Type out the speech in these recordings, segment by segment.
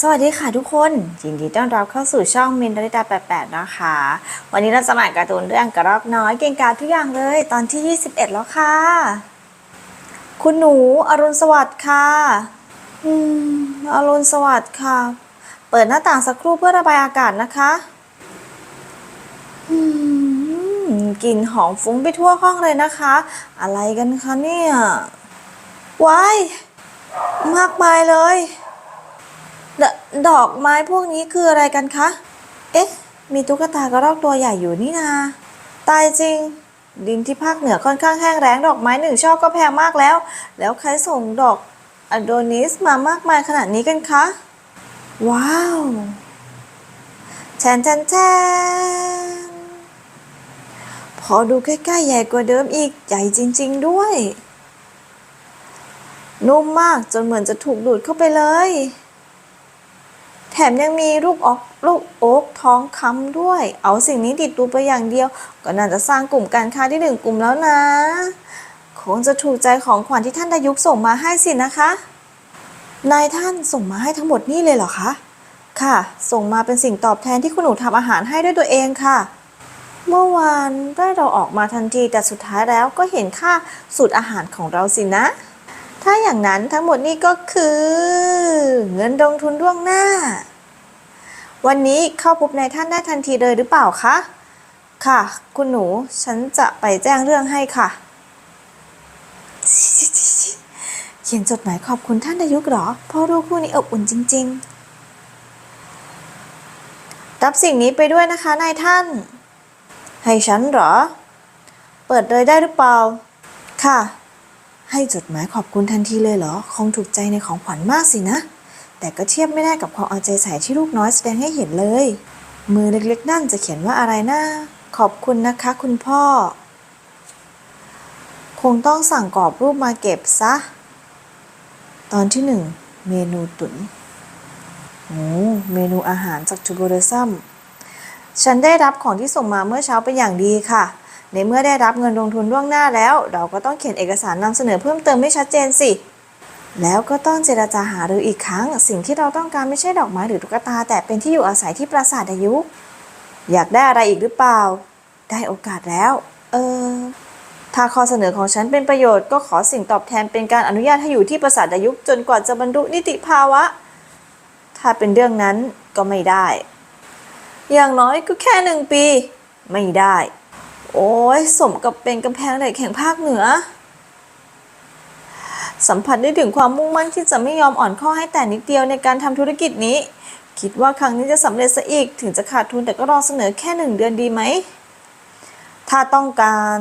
สวัสดีค่ะทุกคนยินดีต้อนรับเข้าสู่ช่องมินดาริตา88 นะคะ วันนี้เราจะมาอ่านการ์ตูนเรื่องกระรอกน้อยเก่งกาจทุกอย่างเลยตอนที่ 21 แล้วค่ะ คุณหนูอรุณสวัสดิ์ค่ะ อืมอรุณสวัสดิ์ค่ะ เปิดหน้าต่างสักครู่เพื่อระบายอากาศนะคะอืมกลิ่นหอมฟุ้งไปทั่วห้องเลยนะคะ อะไรกันคะเนี่ยว้ายมากมายเลย ดดอกไม้พวกนี้คืออะไรกันคะ เอ๊ะ มีตุ๊กตากระรอกตัวใหญ่อยู่นี่นา ตายจริง ดินที่ภาคเหนือค่อนข้างแห้งแล้งดอกไม้หนึ่งช่อก็แพงมากแล้ว แล้วใครส่งดอกอโดนิสมามากมายขนาดนี้กันคะ ว้าวแชนแชนแชนพอดูใกล้ๆใหญ่กว่าเดิมอีก ใหญ่จริง ๆ ด้วย นุ่มมากจนเหมือนจะถูกดูดเข้าไปเลย แถมยังมีลูกออกลูกโอ๊กท้องค้ำด้วย เอาสิ่งนี้ติดตัวไปอย่างเดียว ก็น่าจะสร้างกลุ่มการค้าที่หนึ่งกลุ่มแล้วนะคงจะถูกใจของขวัญที่ท่านดายุกส่งมาให้สินะคะ นายท่านส่งมาให้ทั้งหมดนี่เลยเหรอคะ ค่ะ ส่งมาเป็นสิ่งตอบแทนที่คุณหนูทำอาหารให้ด้วยตัวเองค่ะ เมื่อวานได้เราออกมาทันทีแต่สุดท้ายแล้วก็เห็นค่าสูตรอาหารของเราสินะ ถ้าอย่างนั้นทั้งหมดนี้ก็คือ เงินลงทุนล่วงหน้า วันนี้เข้าพบนายท่านได้ทันทีเลยหรือเปล่าคะ ค่ะ คุณหนู ฉันจะไปแจ้งเรื่องให้ค่ะ เขียนจดหมายขอบคุณท่านนายกหรอ พ่อลูกคู่นี้อบอุ่นจริง ๆ รับสิ่งนี้ไปด้วยนะคะนายท่าน ให้ฉันหรอ เปิดเลยได้หรือเปล่า ค่ะ ให้จดหมายขอบคุณทันทีเลยเหรอ คงถูกใจในของขวัญมากสินะ แต่ก็เทียบไม่ได้กับความเอาใจใส่ที่ลูกน้อยแสดงให้เห็นเลย มือเล็กๆนั่นจะเขียนว่าอะไรนะ ขอบคุณนะคะคุณพ่อ คงต้องสั่งกรอบรูปมาเก็บซะ ตอนที่หนึ่งเมนูตุน๋นโอ้เมนูอาหารจากจูโบเรซัมฉันได้รับของที่ส่งมาเมื่อเช้าเป็นอย่างดีค่ะ ในเมื่อได้รับเงินลงทุนล่วงหน้าแล้ว เราก็ต้องเขียนเอกสารนำเสนอเพิ่มเติมให้ชัดเจนสิ แล้วก็ต้องเจราจาหารืออีกครั้ง สิ่งที่เราต้องการไม่ใช่ดอกไม้หรือตุ๊กตา แต่เป็นที่อยู่อาศัยที่ปราสาทอายุ อยากได้อะไรอีกหรือเปล่า ได้โอกาสแล้ว เออ ถ้าข้อเสนอของฉันเป็นประโยชน์ก็ขอสิ่งตอบแทนเป็นการอนุญาตให้อยู่ที่ปราสาทอายุจนกว่าจะบรรลุนิติภาวะ ถ้าเป็นเรื่องนั้นก็ไม่ได้ อย่างน้อยก็แค่หนึ่งปี ไม่ได้ โอ้ยสมกับเป็นกำแพงเหล็กแห่งภาคเหนือ สัมผัสได้ถึงความมุ่งมั่นที่จะไม่ยอมอ่อนข้อให้แต่นิดเดียวในการทำธุรกิจนี้ คิดว่าครั้งนี้จะสำเร็จซะอีกถึงจะขาดทุนแต่ก็รอเสนอแค่หนึ่งเดือนดีไหม ถ้าต้องการ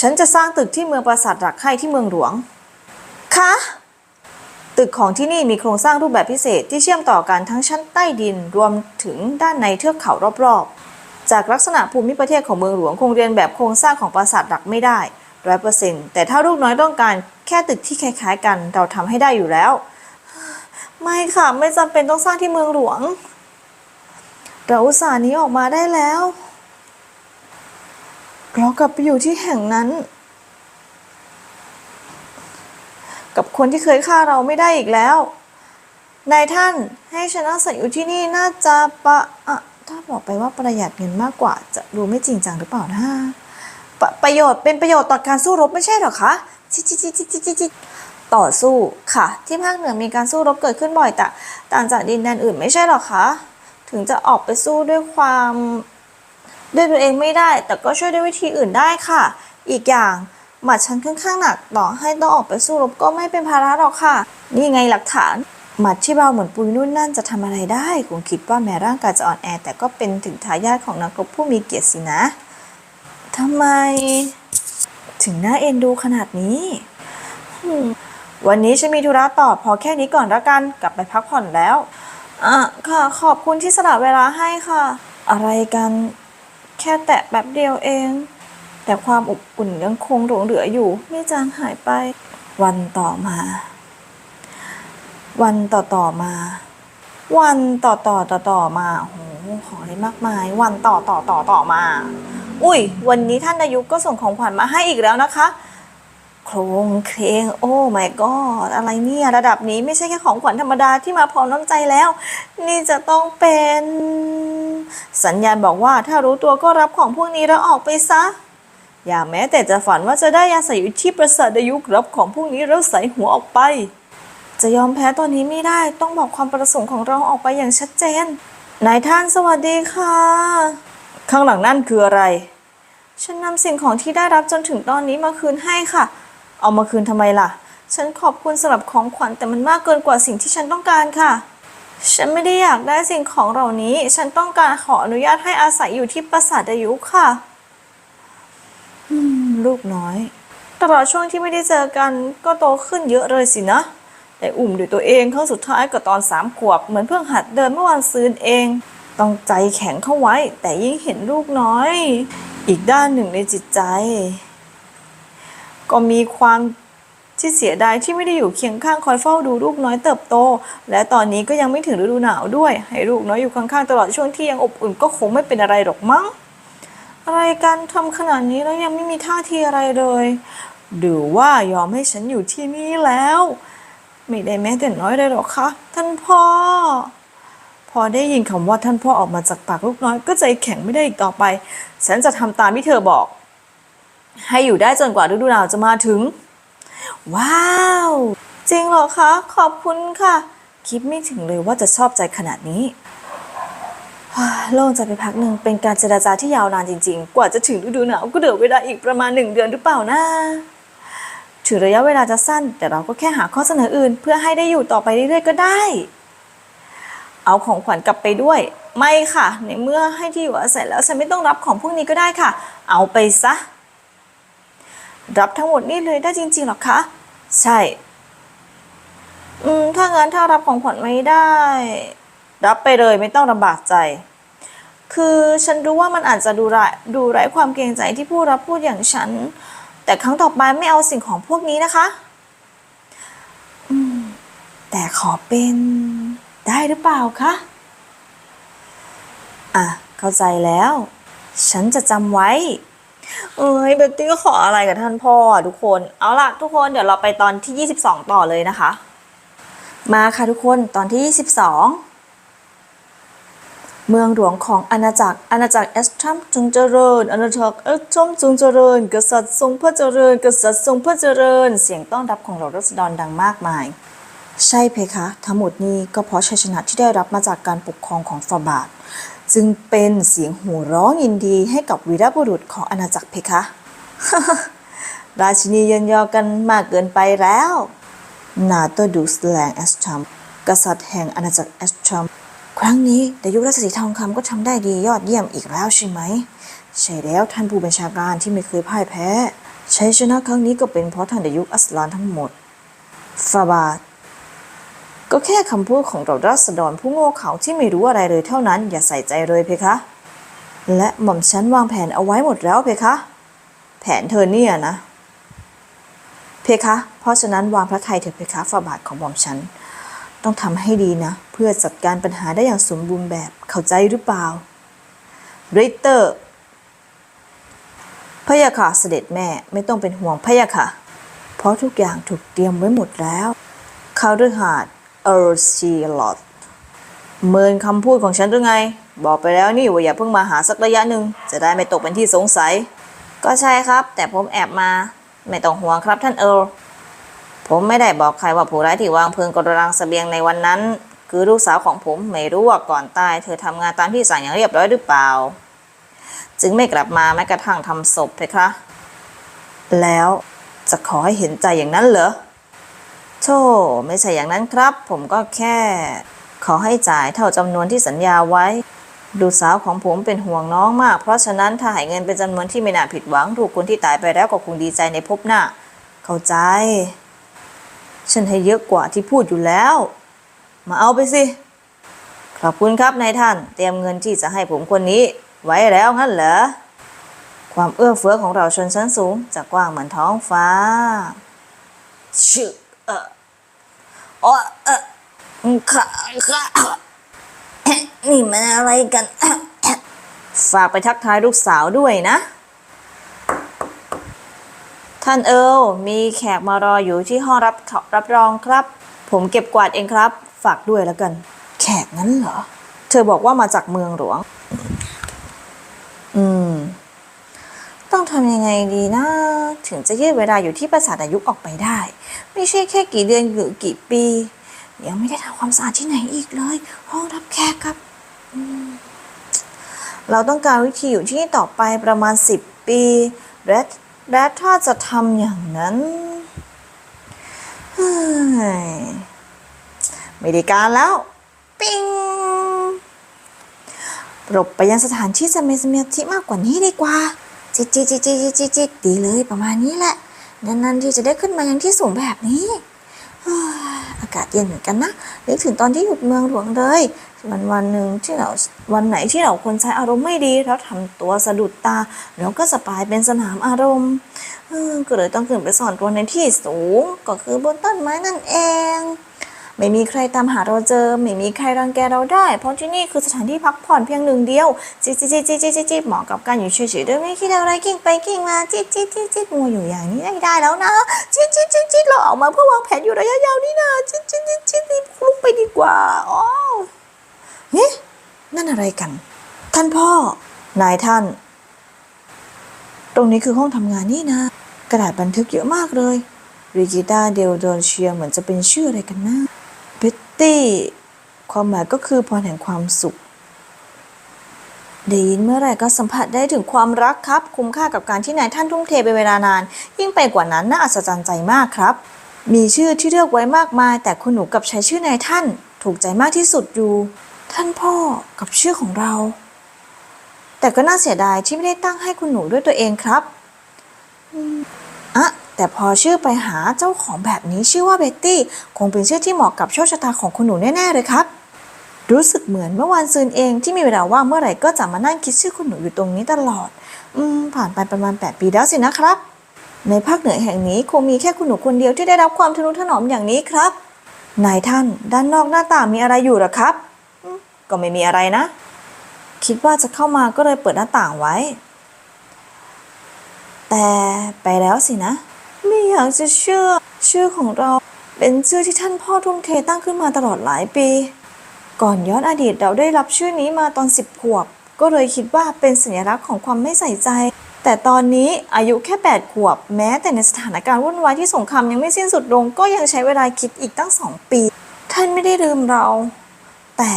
ฉันจะสร้างตึกที่เมืองปราสาทหลักไข่ที่เมืองหลวง คะ ตึกของที่นี่มีโครงสร้างรูปแบบพิเศษที่เชื่อมต่อกันทั้งชั้นใต้ดินรวมถึงด้านในเทือกเขารอบๆ จากลักษณะภูมิประเทศของเมืองหลวงคงเรียนแบบโครงสร้างของปราสาทหลักไม่ได้ร้อยเปอร์เซ็นต์แต่ถ้าลูกน้อยต้องการ แค่ตึกที่คล้ายๆกันเราทำให้ได้อยู่แล้ว ไม่ค่ะ ไม่จำเป็นต้องสร้างที่เมืองหลวง เราอุตส่าห์นี้ออกมาได้แล้วเรากลับไปอยู่ที่แห่งนั้น กับคนที่เคยฆ่าเราไม่ได้อีกแล้วนายท่านให้ฉันอาศัยอยู่ที่นี่น่าจะปะอะถ้าบอกไปว่าประหยัดเงินมากกว่า จะดูไม่จริงจังหรือเปล่านะปะประโยชน์เป็นประโยชน์ต่อการสู้รบไม่ใช่หรอคะ จิจิจิจิจิจิจิต่อสู้ค่ะ ที่ภาคเหนือมีการสู้รบเกิดขึ้นบ่อยแต่ต่างจากดินแดนอื่นไม่ใช่หรอคะถึงจะออกไปสู้ด้วยความด้วยตัวเองไม่ได้ แต่ก็ช่วยด้วยวิธีอื่นได้ค่ะ อีกอย่างหมัดฉันค่อนข้างหนักต่อให้ต้องออกไปสู้รบก็ไม่เป็นภาระหรอกค่ะ นี่ไงหลักฐานหมัดที่เบาเหมือนปุยนุ่นนั่นจะทำอะไรได้คงคิดว่าแม้ร่างกายจะอ่อนแอ แต่ก็เป็นถึงทายาทของนักรบผู้มีเกียรติสินะทำไม ถึงน่าเอ็นดูขนาดนี้ วันนี้ฉันมีธุระต่อพอแค่นี้ก่อนละกันกลับไปพักผ่อนแล้วอะค่ะขอบคุณที่สละเวลาให้ค่ะ อะไรกัน แค่แตะแบบเดียวเอง แต่ความอบอุ่นยังคงหลงเหลืออยู่ ไม่จางหายไป วันต่อมา วันต่อต่อมา วันต่อต่อต่อต่อมาโอ้โหขอได้มากมาย วันต่อต่อต่อต่อมา อุ้ย วันนี้ท่านนายกก็ส่งของขวัญมาให้อีกแล้วนะคะ โครงเครงโอ้ my god อะไรเนี่ยระดับนี้ไม่ใช่แค่ของขวัญธรรมดาที่มาพร้อมน้ำใจแล้ว นี่จะต้องเป็น สัญญาณบอกว่าถ้ารู้ตัวก็รับของพวกนี้แล้วออกไปซะ อย่าแม้แต่จะฝันว่าจะได้อาศัยอยู่ที่ปราสาทดายุครับของพวกนี้แล้วใส่หัวออกไป จะยอมแพ้ตอนนี้ไม่ได้ต้องบอกความประสงค์ของเราออกไปอย่างชัดเจนนายท่านสวัสดีค่ะ ข้างหลังนั่นคืออะไร ฉันนำสิ่งของที่ได้รับจนถึงตอนนี้มาคืนให้ค่ะ เอามาคืนทำไมล่ะ ฉันขอบคุณสำหรับของขวัญแต่มันมากเกินกว่าสิ่งที่ฉันต้องการค่ะ ฉันไม่ได้อยากได้สิ่งของเหล่านี้ ฉันต้องการขออนุญาตให้อาศัยอยู่ที่ปราสาทดายุค่ะลูกน้อย ตลอดช่วงที่ไม่ได้เจอกันก็โตขึ้นเยอะเลยสินะแต่อุ่มด้วยตัวเองครั้งสุดท้ายก็ตอนสามขวบเหมือนเพิ่งหัดเดินเมื่อวันซืนเอง ต้องใจแข็งเข้าไว้ แต่ยิ่งเห็นลูกน้อย อีกด้านหนึ่งในจิตใจ ก็มีความที่เสียดายที่ไม่ได้อยู่เคียงข้างคอยเฝ้าดูลูกน้อยเติบโต และตอนนี้ก็ยังไม่ถึงฤดูหนาวด้วย ให้ลูกน้อยอยู่ข้างๆตลอดช่วงที่ยังอบอุ่นก็คงไม่เป็นอะไรหรอกมั้งอะไรกันทำขนาดนี้แล้วยังไม่มีท่าทีอะไรเลยหรือว่ายอมให้ฉันอยู่ที่นี่แล้ว ไม่ได้แม้แต่น้อยเลยหรอกคะท่านพ่อ พอได้ยินคำว่าท่านพ่อออกมาจากปากลูกน้อย ก็ใจแข็งไม่ได้อีกต่อไป ฉันจะทำตามที่เธอบอก ให้อยู่ได้จนกว่าฤดูหนาวจะมาถึง ว้าว จริงเหรอคะ ขอบคุณค่ะ คิดไม่ถึงเลยว่าจะชอบใจขนาดนี้โล่งใจไปพักหนึ่งเป็นการเจรจาที่ยาวนานจริง ๆ กว่าจะถึงฤดูหนาวก็เหลือเวลาอีกประมาณหนึ่งเดือนหรือเปล่านะถึงระยะเวลาจะสั้น แต่เราก็แค่หาข้อเสนออื่น เพื่อให้ได้อยู่ต่อไปเรื่อยๆก็ได้ เอาของขวัญกลับไปด้วย ไม่ค่ะ ในเมื่อให้ที่อยู่อาศัยแล้วฉันไม่ต้องรับของพวกนี้ก็ได้ค่ะ เอาไปซะ รับทั้งหมดนี่เลยได้จริงๆหรอคะ ใช่ อืม ถ้างั้นถ้ารับของขวัญไม่ได้ รับไปเลยไม่ต้องลำบากใจ คือฉันรู้ว่ามันอาจจะดูไร้ดูไร้ความเกรงใจที่ผู้รับพูดอย่างฉัน แต่ครั้งต่อไปไม่เอาสิ่งของพวกนี้นะคะ อืม แต่ขอเป็น ได้หรือเปล่าคะ อะ เข้าใจแล้ว ฉันจะจำไว้ เอ้ยเบตตี้ก็ขออะไรกับท่านพ่อทุกคน เอาล่ะ ทุกคนเดี๋ยวเราไปตอนที่ 22 ต่อเลยนะคะ มาค่ะทุกคนตอนที่ 22เมืองหลวงของอาณาจักร อาณาจักรเอสทรัมจงเจริญ อาณาจักรเอสทรัมจงเจริญ กษัตริย์ทรงพระเจริญ กษัตริย์ทรงพระเจริญ เสียงต้อนรับของเหล่ารัษฎรดังมากมาย ใช่เพคะ ทั้งหมดนี้ก็เพราะชัยชนะที่ได้รับมาจากการปกครองของฟาบาท จึงเป็นเสียงห่ร้องยินดีให้กับวีรบุรุษของอาณาจักรเพคะ ราชินีเยินยอกันมากเกินไปแล้ว นาโตดูสแลงแอสชัมกษัตริย์แห่งอาณาจักรแอสชัมครั้งนี้ดายุราชสีทองคำก็ทำได้ดียอดเยี่ยมอีกแล้วใช่ไหม ใช่แล้วท่านผู้บัญชาการที่ไม่เคยพ่ายแพ้ชัยชนะครั้งนี้ก็เป็นเพราะท่านดายุอัสลานทั้งหมดฟาบาท ก็แค่คำพูดของเราราษฎรผู้โง่เขลาที่ไม่รู้อะไรเลยเท่านั้น อย่าใส่ใจเลยเพคะ และหม่อมฉันวางแผนเอาไว้หมดแล้วเพคะ แผนเธอเนี่ยนะ เพคะ เพราะฉะนั้นวางพระทัยเถิดเพคะฝ่าบาทของหม่อมฉัน ต้องทำให้ดีนะ เพื่อจัดการปัญหาได้อย่างสมบูรณ์แบบเข้าใจหรือเปล่าริเตอร์พะยะค่ะเสด็จแม่ไม่ต้องเป็นห่วงพะยะค่ะ เพราะทุกอย่างถูกเตรียมไว้หมดแล้วคาร์หาด เออร์ซีลอตเมินคำพูดของฉันหรือไง บอกไปแล้วนี่ว่าอย่าเพิ่งมาหาสักระยะหนึ่งจะได้ไม่ตกเป็นที่สงสัย ก็ใช่ครับ แต่ผมแอบมา ไม่ต้องห่วงครับท่านเอิร์ผมไม่ได้บอกใครว่าผู้ร้ายที่วางเพลิงกระรังเสบียงในวันนั้น คือลูกสาวของผมไม่รู้ว่าก่อนตายเธอทำงานตามที่สั่งอย่างเรียบร้อยหรือเปล่า จึงไม่กลับมาแม้กระทั่งทำศพเพคะ แล้วจะขอให้เห็นใจอย่างนั้นเหรอ โธ่ไม่ใช่อย่างนั้นครับ ผมก็แค่ ขอให้จ่ายเท่าจำนวนที่สัญญาไว้ลูสาวของผมเป็นห่วงน้องมาก เพราะฉะนั้นถ้าให้เงินเป็นจำนวนที่ไม่น่าผิดหวัง ถูกคนที่ตายไปแล้วก็คงดีใจในภพหน้า เข้าใจ ฉันให้เยอะกว่าที่พูดอยู่แล้ว มาเอาไปสิ ขอบคุณครับนายท่าน เตรียมเงินที่จะให้ผมคนนี้ ไว้แล้วงั้นเหรอ ความเอื้อเฟื้อของเราชนชั้นสูงจะกว้างเหมือนท้องฟ้าชึเอออ๋อเออค่ะค่ะนี่มันอะไรกัน ฝากไปทักทายลูกสาวด้วยนะทท่านเอิลมีแขกมารออยู่ที่ห้องรับรับรองครับ ผมเก็บกวาดเองครับ ฝากด้วยแล้วกัน แขกนั้นเหรอ เธอบอกว่ามาจากเมืองหลวง อืม ต้องทำยังไงดีนะ ถึงจะยืดเวลาอยู่ที่ปราสาทอายุออกไปได้ ไม่ใช่แค่กี่เดือนหรือกี่ปี ยังไม่ได้ทำความสะอาดที่ไหนอีกเลย ห้องรับแขกครับ เราต้องการวิธีอยู่ที่นี่ต่อไปประมาณ 10 ปี และและถ้าจะทำอย่างนั้นไม่ได้การแล้ว ปิงหลบไปยังสถานที่จะมีสมาธิมากกว่านี้ดีกว่า จิจิจิจิจิจิดีเลยประมาณนี้แหละ นานๆที่จะได้ขึ้นมายังที่สูงแบบนี้ อากาศเย็นเหมือนกันนะนึกถึงตอนที่อยู่เมืองหลวงเลย วันวันหนึ่งที่เราวันไหนที่เราคนใช้อารมณ์ไม่ดีแล้วทำตัวสะดุดตาเราก็สปายเป็นสนามอารมณ์เออก็เลยต้องขึ้นไปสอนตัวในที่สูงก็คือบนต้นไม้นั่นเอง ไม่มีใครตามหาเราเจอ ไม่มีใครรังแกเราได้ เพราะที่นี่คือสถานที่พักผ่อนเพียงหนึ่งเดียวจิจิจิจิจิจิจิเหมาะกับการอยู่เฉยๆโดยไม่คิดอะไรกิ้งไปกิ้งมาจิจิจิจิมัวอยู่อย่างนี้ไม่ได้แล้วนะจิจิจิจิเราออกมาเพื่อวางแผนอยู่ระยะยาวนี่นะจิจิจิจิรีบลุกไปดีกว่าอ๋อเฮ้นั่นอะไรกัน ท่านพ่อนายท่าน ตรงนี้คือห้องทำงานนี่นะ กระดาษบันทึกเยอะมากเลยริกิต้าเดลโดนเชียเหมือนจะเป็นชื่ออะไรกันนะ ตี้ ความหมายก็คือพรแห่งความสุขได้ยินเมื่อไหร่ก็สัมผัสได้ถึงความรักครับ คุ้มค่ากับการที่นายท่านทุ่มเทไปเวลานาน ยิ่งไปกว่านั้นน่าอัศจรรย์ใจมากครับ มีชื่อที่เลือกไว้มากมาย แต่คุณหนูกับใช้ชื่อนายท่าน ถูกใจมากที่สุดอยู่ ท่านพ่อกับชื่อของเรา แต่ก็น่าเสียดายที่ไม่ได้ตั้งให้คุณหนูด้วยตัวเองครับอะ แต่พอชื่อไปหาเจ้าของแบบนี้ชื่อว่าเบตตี้ คงเป็นชื่อที่เหมาะกับโชคชะตาของคุณหนูแน่ๆเลยครับ รู้สึกเหมือนเมื่อวานซืนเองที่มีเวลาว่างเมื่อไหร่ก็จะมานั่งคิดชื่อคุณหนูอยู่ตรงนี้ตลอด อืม ผ่านไปประมาณ 8 ปีแล้วสินะครับ ในภาคเหนือแห่งนี้คงมีแค่คุณหนูคนเดียวที่ได้รับความทนุถนอมอย่างนี้ครับ นายท่าน ด้านนอกหน้าต่างมีอะไรอยู่หรอครับ ก็ไม่มีอะไรนะ คิดว่าจะเข้ามาก็เลยเปิดหน้าต่างไว้ แต่ไปแล้วสินะ ไม่อยากจะเชื่อ ชื่อของเราเป็นชื่อที่ท่านพ่อทุ่มเทตั้งขึ้นมาตลอดหลายปี ก่อนย้อนอดีตเราได้รับชื่อนี้มาตอนสิบขวบ ก็เลยคิดว่าเป็นสัญลักษณ์ของความไม่ใส่ใจ แต่ตอนนี้อายุแค่8ขวบ แม้แต่ในสถานการณ์วุ่นวายที่สงครามยังไม่สิ้นสุดลง ก็ยังใช้เวลาคิดอีกตั้งสองปี ท่านไม่ได้ลืมเรา แต่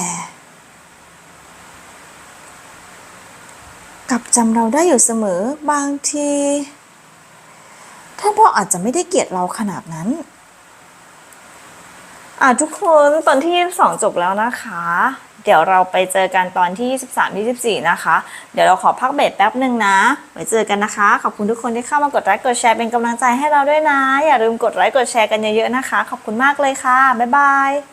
กลับจำเราได้อยู่เสมอบางที ท่านพ่ออาจจะไม่ได้เกลียดเราขนาดนั้นอะทุกคนตอนที่ 22 จบแล้วนะคะ เดี๋ยวเราไปเจอกันตอนที่ 23 24 นะคะ เดี๋ยวเราขอพักเบรกแป๊บหนึ่งนะ ไว้เจอกันนะคะ ขอบคุณทุกคนที่เข้ามากดไลค์กดแชร์เป็นกำลังใจให้เราด้วยนะ อย่าลืมกดไลค์กดแชร์กันเยอะๆนะคะ ขอบคุณมากเลยค่ะ บ๊ายบาย